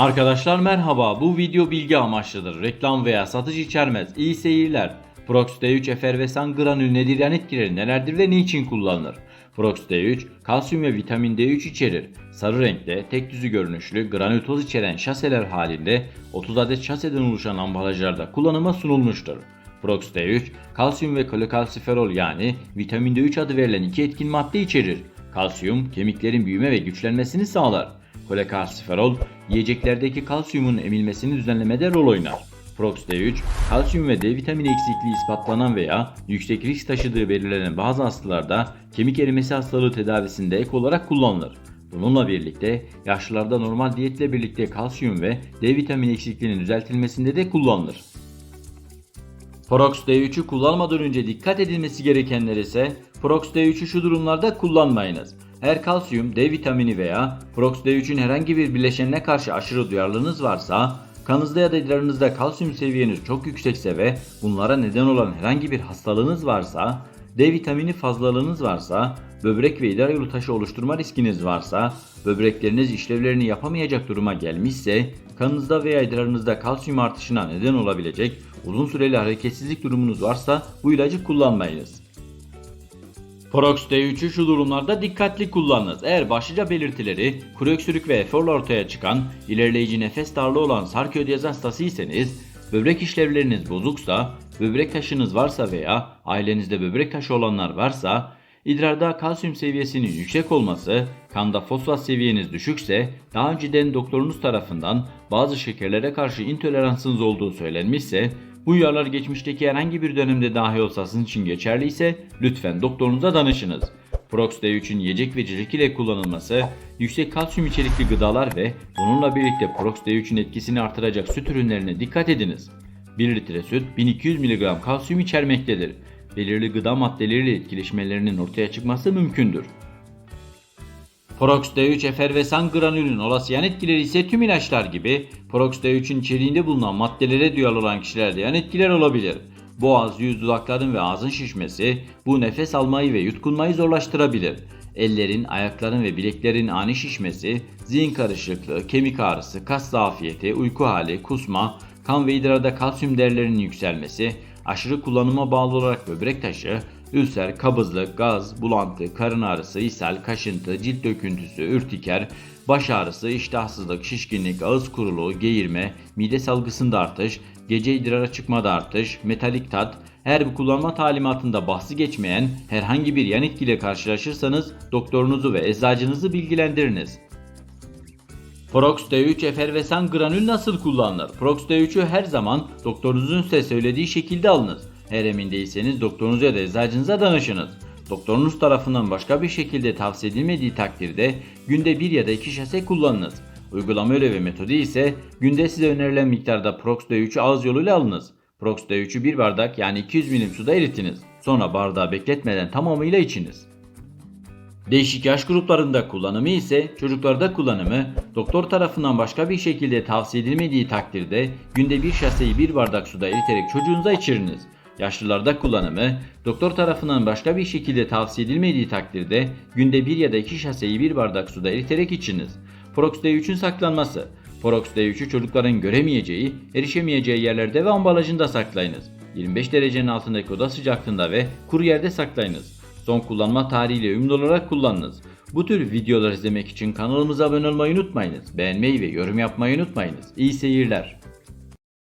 Arkadaşlar merhaba. Bu video bilgi amaçlıdır. Reklam veya satış içermez. İyi seyirler. Prox D3 efervesan granül nedir yan etkileri nelerdir ve niçin kullanılır? Prox D3 kalsiyum ve vitamin D3 içerir. Sarı renkte tek düzü görünüşlü granül toz içeren şaseler halinde 30 adet şaseden oluşan ambalajlarda kullanıma sunulmuştur. Prox D3 kalsiyum ve kolekalsiferol yani vitamin D3 adı verilen iki etkin madde içerir. Kalsiyum kemiklerin büyüme ve güçlenmesini sağlar. Kolekalsiferol yiyeceklerdeki kalsiyumun emilmesini düzenlemede rol oynar. Prox D3, kalsiyum ve D vitamini eksikliği ispatlanan veya yüksek risk taşıdığı belirlenen bazı hastalarda kemik erimesi hastalığı tedavisinde ek olarak kullanılır. Bununla birlikte yaşlılarda normal diyetle birlikte kalsiyum ve D vitamini eksikliğinin düzeltilmesinde de kullanılır. Prox D3'ü kullanmadan önce dikkat edilmesi gerekenler ise Prox D3'ü şu durumlarda kullanmayınız. Eğer kalsiyum, D vitamini veya Prox D3'ün herhangi bir bileşenine karşı aşırı duyarlılığınız varsa, kanınızda ya da idrarınızda kalsiyum seviyeniz çok yüksekse ve bunlara neden olan herhangi bir hastalığınız varsa, D vitamini fazlalığınız varsa, böbrek ve idrar yolu taşı oluşturma riskiniz varsa, böbrekleriniz işlevlerini yapamayacak duruma gelmişse, kanınızda veya idrarınızda kalsiyum artışına neden olabilecek uzun süreli hareketsizlik durumunuz varsa bu ilacı kullanmayınız. Prox D3'ü şu durumlarda dikkatli kullanınız. Eğer başlıca belirtileri kuru öksürük ve eforla ortaya çıkan, ilerleyici nefes darlığı olan sarkoidez hastasıysanız, böbrek işlevleriniz bozuksa, böbrek taşınız varsa veya ailenizde böbrek taşı olanlar varsa, idrarda kalsiyum seviyesinin yüksek olması, kanda fosfat seviyeniz düşükse, daha önceden doktorunuz tarafından bazı şekerlere karşı intoleransınız olduğu söylenmişse, bu uyarılar geçmişteki herhangi bir dönemde dahi olsa sizin için geçerliyse lütfen doktorunuza danışınız. Prox D3'ün yiyecek ve içecek ile kullanılması, yüksek kalsiyum içerikli gıdalar ve bununla birlikte Prox D3'ün etkisini artıracak süt ürünlerine dikkat ediniz. 1 litre süt 1200 mg kalsiyum içermektedir. Belirli gıda maddeleriyle etkileşmelerinin ortaya çıkması mümkündür. Prox D3 efervesan granülün olası yan etkileri ise tüm ilaçlar gibi Prox D3'ün içeriğinde bulunan maddelere duyarlı olan kişilerde yan etkiler olabilir. Boğaz, yüz, dudakların ve ağzın şişmesi bu nefes almayı ve yutkunmayı zorlaştırabilir. Ellerin, ayakların ve bileklerin ani şişmesi, zihin karışıklığı, kemik ağrısı, kas zafiyeti, uyku hali, kusma, kan ve idrarda kalsiyum değerlerinin yükselmesi, aşırı kullanıma bağlı olarak böbrek taşı, ülser, kabızlık, gaz, bulantı, karın ağrısı, ishal, kaşıntı, cilt döküntüsü, ürtiker, baş ağrısı, iştahsızlık, şişkinlik, ağız kuruluğu, geğirme, mide salgısında artış, gece idrara çıkmada artış, metalik tat, eğer bu kullanma talimatında bahsi geçmeyen herhangi bir yan etkiyle karşılaşırsanız doktorunuzu ve eczacınızı bilgilendiriniz. Prox D3 efervesan granül nasıl kullanılır? Prox D3'ü her zaman doktorunuzun size söylediği şekilde alınız. Eğer emin değilseniz doktorunuza ya da eczacınıza danışınız. Doktorunuz tarafından başka bir şekilde tavsiye edilmediği takdirde günde bir ya da iki şase kullanınız. Uygulama öyle metodu ise günde size önerilen miktarda Prox D3'ü ağız yoluyla alınız. Prox D3'ü bir bardak yani 200 milim suda eritiniz. Sonra bardağı bekletmeden tamamıyla içiniz. Değişik yaş gruplarında kullanımı ise çocuklarda kullanımı doktor tarafından başka bir şekilde tavsiye edilmediği takdirde günde bir şaseyi bir bardak suda eriterek çocuğunuza içiriniz. Yaşlılarda kullanımı doktor tarafından başka bir şekilde tavsiye edilmediği takdirde günde bir ya da iki şaseyi bir bardak suda eriterek içiniz. Prox D3'ün saklanması Prox D3'ü çocukların göremeyeceği, erişemeyeceği yerlerde ve ambalajında saklayınız. 25 derecenin altındaki oda sıcaklığında ve kuru yerde saklayınız. Son kullanma tarihiyle uyumlu olarak kullanınız. Bu tür videolar izlemek için kanalımıza abone olmayı unutmayınız. Beğenmeyi ve yorum yapmayı unutmayınız. İyi seyirler.